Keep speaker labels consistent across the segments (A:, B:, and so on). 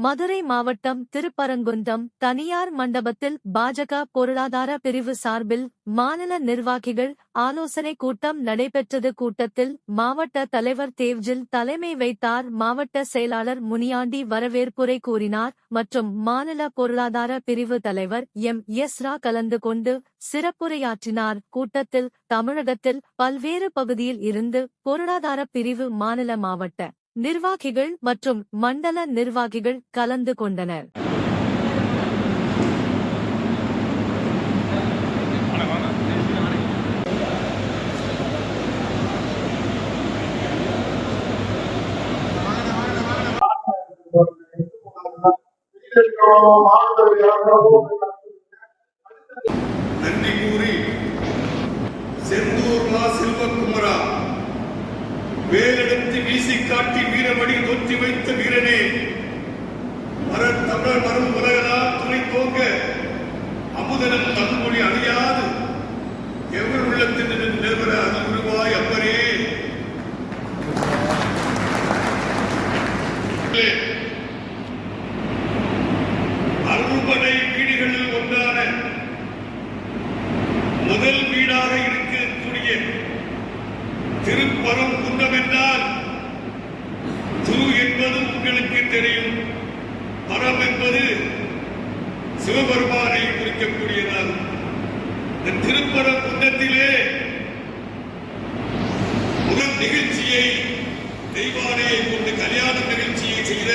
A: மதுரை மாவட்டம் திருப்பரங்குன்றம் தனியார் மண்டபத்தில் பாஜக பொருளாதார பிரிவு சார்பில் மாநில நிர்வாகிகள் ஆலோசனை கூட்டம் நடைபெற்றது. கூட்டத்தில் மாவட்ட தலைவர் தேவ்ஜில் தலைமை வைத்தார். மாவட்ட செயலாளர் முனியாண்டி வரவேற்புரை கூறினார். மற்றும் மாநில பொருளாதார பிரிவு தலைவர் எம். எஸ். ரா. கலந்து கொண்டு சிறப்புரையாற்றினார். கூட்டத்தில் தமிழகத்தில் பல்வேறு பகுதியில் இருந்து பொருளாதார பிரிவு மாநில மாவட்ட நிர்வாகிகள் மற்றும் மண்டல நிர்வாகிகள் கலந்து கொண்டனர்.
B: நன்றி கூறி செந்தூர்லா செல்வகுமரா வேலெடுத்து வீசி காட்டி வீரமணி தொற்றி வைத்த வீரனே. மர தமிழர் மரம் உலகலா துணை தோங்க அமுதனம் தமிழ்மொழி அழியாது எவர் உள்ளத்தில் நிறுவன அது உருவாய் அப்பரே அறுபடை வீடுகளில் ஒன்றான முதல் வீடாக இருக்கக்கூடிய திருப்பரம் குன்றம் என்றால் துரு என்பது உங்களுக்கு தெரியும் பரம் என்பது சிவபெருமானை குறிக்கக்கூடியதாகும் இந்த திருப்பர குன்றத்திலே முதல் நிகழ்ச்சியை தெய்வானையை கொண்டு கல்யாண நிகழ்ச்சியை செய்த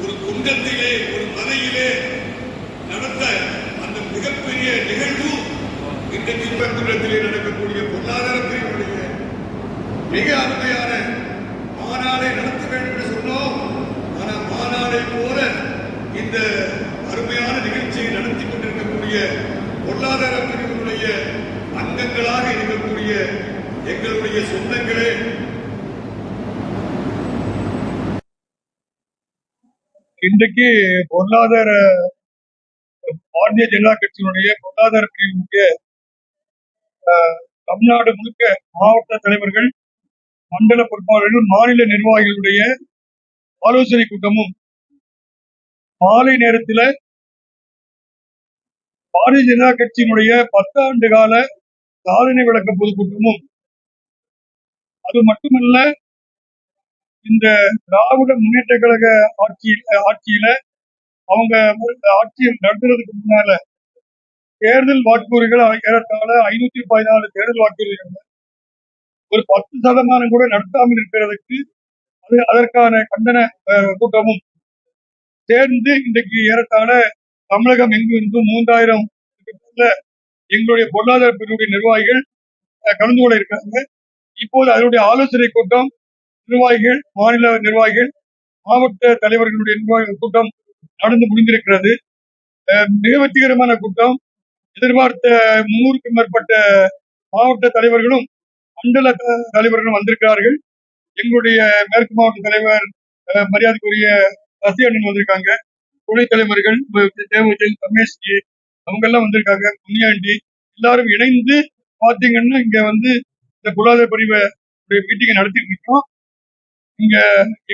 B: ஒரு குண்டத்திலே ஒரு மலையிலே நடந்த அந்த மிகப்பெரிய நிகழ்வு இந்த திருப்பரங்குன்றத்திலே நடக்கக்கூடிய பொருளாதாரத்தினுடைய மிக அருமையான மாநாடை நடத்த வேண்டும் என்று சொன்னோம். ஆனால் மாநாடை போல இந்த இருக்கக்கூடிய பொருளாதார பிரிவுடைய அங்கங்களாக இருக்கக்கூடிய எங்களுடைய சொந்தங்களே.
C: இன்றைக்கு பொருளாதார பாரதிய ஜனதா கட்சியினுடைய பொருளாதார பிரிவினுடைய அஹ், தமிழ்நாடு முழுக்க மாவட்ட தலைவர்கள் மண்டல பொறுப்பாளர்கள் மாநில நிர்வாகிகளுடைய ஆலோசனை கூட்டமும் மாலை நேரத்தில் பாரதிய ஜனதா கட்சியினுடைய பத்தாண்டு கால சாதனை விளக்க பொதுக்கூட்டமும். அது மட்டுமல்ல இந்த திராவிட முன்னேற்ற கழக ஆட்சியில் ஆட்சியில அவங்க ஆட்சியை நடத்துறதுக்கு முன்னால தேர்தல் வாக்குறுதிகள் ஏறத்தாழ ஐநூத்தி பதினாலு தேர்தல் வாக்குறுதிகள். ஒரு பத்து சதமானம் கூட நடத்தாமல் இருக்கிறதுக்கு அது அதற்கான கண்டன அஹ், கூட்டமும். சேர்ந்து இன்றைக்கு ஏறத்தாழ தமிழகம் எங்கும் இருந்தும் மூன்றாயிரம் எங்களுடைய பொருளாதார பிரிவுடைய நிர்வாகிகள் கலந்து கொள்ள இருக்காங்க இப்போது அதனுடைய ஆலோசனை கூட்டம் நிர்வாகிகள் மாநில நிர்வாகிகள் மாவட்ட தலைவர்களுடைய நிர்வாகிகள் கூட்டம் நடந்து முடிந்திருக்கிறது. மிக வெற்றிகரமான கூட்டம். எதிர்பார்த்த முன்னூறுக்கும் மேற்பட்ட மாவட்ட தலைவர்களும் மண்டல தலைவர்களும் வந்திருக்கிறார்கள். எங்களுடைய மேற்கு மாவட்ட தலைவர் மரியாதைக்குரிய சசி அண்ணன் வந்திருக்காங்க. துணைத் தலைவர்கள் தேவஜன் ரமேஷ்ஜி அவங்க எல்லாம் வந்திருக்காங்க. முனியாண்டி எல்லாரும் இணைந்து பாத்தீங்கன்னா இங்க வந்து இந்த பொருளாதார பிரிவை மீட்டிங்கை நடத்திட்டு இருக்கோம். இங்க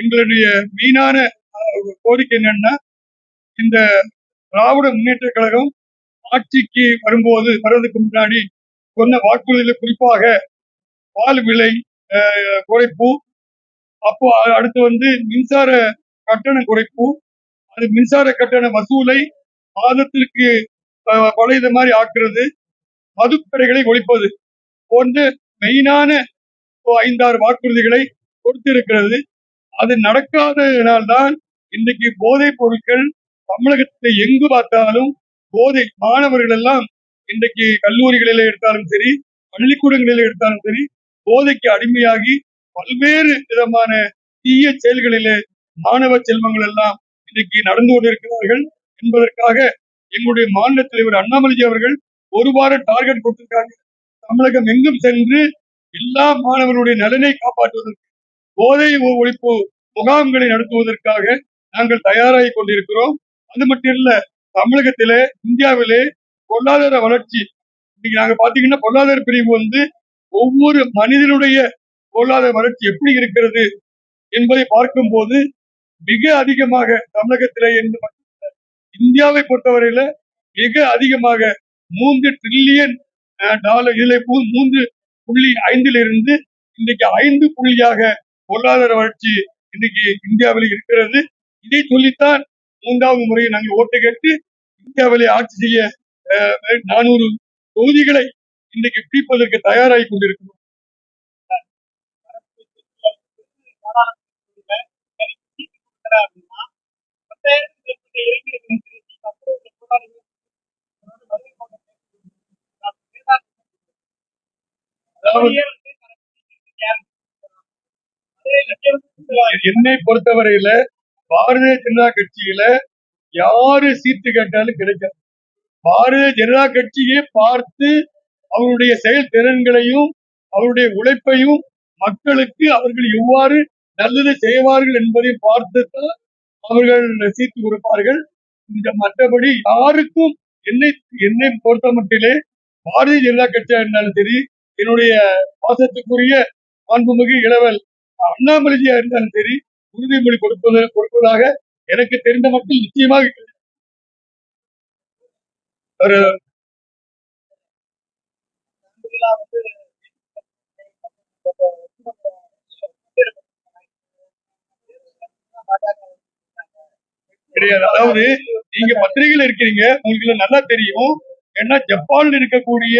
C: எங்களுடைய மெயினான கோரிக்கை என்னன்னா இந்த திராவிட முன்னேற்ற கழகம் ஆட்சிக்கு வரும்போது வர்றதுக்கு முன்னாடி சொன்ன வாக்குறுதியில குறிப்பாக பால் விலை அஹ், குறைப்பு. அப்போ அடுத்து வந்து மின்சார கட்டண குறைப்பு. அது மின்சார கட்டண வசூலை மாதத்திற்கு அஹ், மாதிரி ஆக்குறது மதுக்கடைகளை ஒழிப்பது போன்ற மெயினான ஐந்தாறு வாக்குறுதிகளை கொடுத்திருக்கிறது. அது நடக்காததினால்தான் இன்னைக்கு போதைப் பொருட்கள் தமிழகத்தை எங்கு பார்த்தாலும் போதை மாணவர்கள் எல்லாம் இன்றைக்கு கல்லூரிகளிலே எடுத்தாலும் சரி பள்ளிக்கூடங்களிலே எடுத்தாலும் சரி போதைக்கு அடிமையாகி பல்வேறு விதமான தீய செயல்களிலே மாணவ செல்வங்கள் எல்லாம் இன்னைக்கு நடந்து கொண்டிருக்கிறார்கள் என்பதற்காக எங்களுடைய மாநில தலைவர் அண்ணாமலைஜி அவர்கள் ஒரு வார டார்கெட் கொடுத்திருக்காங்க. தமிழகம் எங்கும் சென்று எல்லா மாணவர்களுடைய நலனை காப்பாற்றுவதற்கு போதை ஒழிப்பு முகாம்களை நடத்துவதற்காக நாங்கள் தயாராகி கொண்டிருக்கிறோம். அது மட்டும் இல்ல தமிழகத்திலே இந்தியாவிலே பொருளாதார வளர்ச்சி இன்னைக்கு நாங்க பாத்தீங்கன்னா பொருளாதார பிரிவு வந்து ஒவ்வொரு மனிதனுடைய பொருளாதார வளர்ச்சி எப்படி இருக்கிறது என்பதை பார்க்கும்போது மிக அதிகமாக தமிழகத்திலே இருந்து இந்தியாவை பொறுத்தவரையில மிக அதிகமாக மூன்று ட்ரில்லியன் டாலர் இதில் மூன்று புள்ளி ஐந்திலிருந்து இன்னைக்கு ஐந்து புள்ளியாக பொருளாதார வளர்ச்சி இன்னைக்கு இந்தியாவில் இருக்கிறது. இதை சொல்லித்தான் மூன்றாவது முறை நாங்கள் ஓட்டு கேட்டு இந்தியாவிலே ஆட்சி செய்ய நானூறு தொகுதிகளை இன்றைக்கு பிடிப்பதற்கு தயாராகி கொண்டிருக்கிறோம். என்னை பொறுத்தவரையில பாரதிய ஜனதா கட்சியில யாரு சீட்டு கேட்டாலும் கிடைக்காது. பாரதிய ஜனதா கட்சியை பார்த்து அவருடைய செயல்திறன்களையும் அவருடைய உழைப்பையும் மக்களுக்கு அவர்கள் எவ்வாறு நல்லது செய்வார்கள் என்பதை பார்த்துத்தான் அவர்கள் சீட்டு கொடுப்பார்கள் இந்த மற்றபடி யாருக்கும் என்னை என்னை பொறுத்த மட்டிலே பாரதிய ஜனதா கட்சியா இருந்தாலும் சரி என்னுடைய பாசத்துக்குரிய மாண்புமிகு இளவல் அண்ணாமலைஜியா இருந்தாலும் சரி உறுதிமொழி கொடுப்பது கொடுப்பதாக எனக்கு தெரிந்த மட்டும் நிச்சயமாக இல்லை. ஒரு கிடையாது. அதாவது நீங்க பத்திரிகையில இருக்கிறீங்க உங்களுக்கு நல்லா தெரியும். ஏன்னா ஜப்பான்ல இருக்கக்கூடிய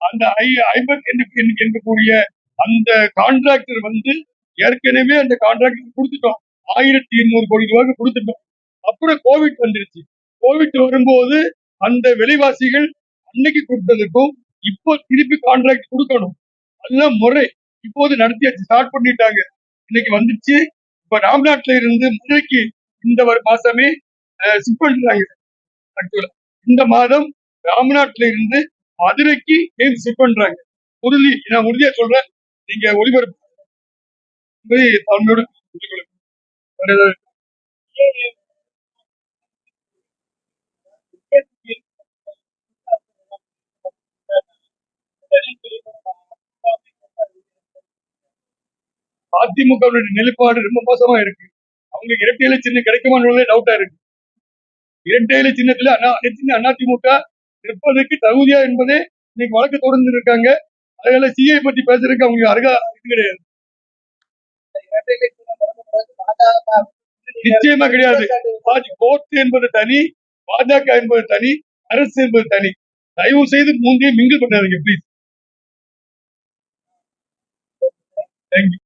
C: அந்த ஐ ஐம்பத்தி இருக்கக்கூடிய அந்த கான்ட்ராக்டர் வந்து ஏற்கனவே அந்த கான்ட்ராக்டர் கொடுத்துட்டோம். ஆயிரத்தி இருநூறு கோடி ரூபாய்க்கு கொடுத்துட்டோம். அப்புறம் கோவிட் வந்துருச்சு. கோவிட் வரும்போது அந்த விலைவாசிகள் அன்னைக்கு கொடுத்ததுக்கும் இப்போ திருப்பி கான்ட்ராக்ட் கொடுக்கணும். அதெல்லாம் முறை. இப்போது நடத்தியாச்சு. ஸ்டார்ட் பண்ணிட்டாங்க. இன்னைக்கு வந்துச்சு இப்ப ராம்நாட்ல இருந்து மதுரைக்கு இந்த மாசமே ஷிப் பண்றாங்க ஆக்சுவலா இந்த மாதம் ராம்நாட்ல இருந்து மதுரைக்கு ஷிப் பண்றாங்க உறுதி நான் உறுதியா சொல்றேன். நீங்க ஒளிபரப்பு. என்பதை அதிமுக நிலைப்பாடு ரொம்ப மோசமா இருக்கு. அவங்களுக்கு இரட்டை இலை சின்னம் கிடைக்குமான்றதே டவுட்டா இருக்கு. இரட்டை இலை சின்னத்துல அண்ணா சின்ன அதிமுக நிற்பதற்கு தகுதியா என்பதே இன்னைக்கு வழக்கு தொடர்ந்து இருக்காங்க அதனால சிஐ பத்தி பேசுறதுக்கு அவங்க அருகா இது கிடையாது. நிச்சயமா கிடையாது. கோர்ட் என்பது தனி பாஜக என்பது தனி அரசு என்பது தனி. தயவு செய்து மூன்றையும் மிங்கிள் பண்ணாதீங்க ப்ளீஸ் தேங்க்யூ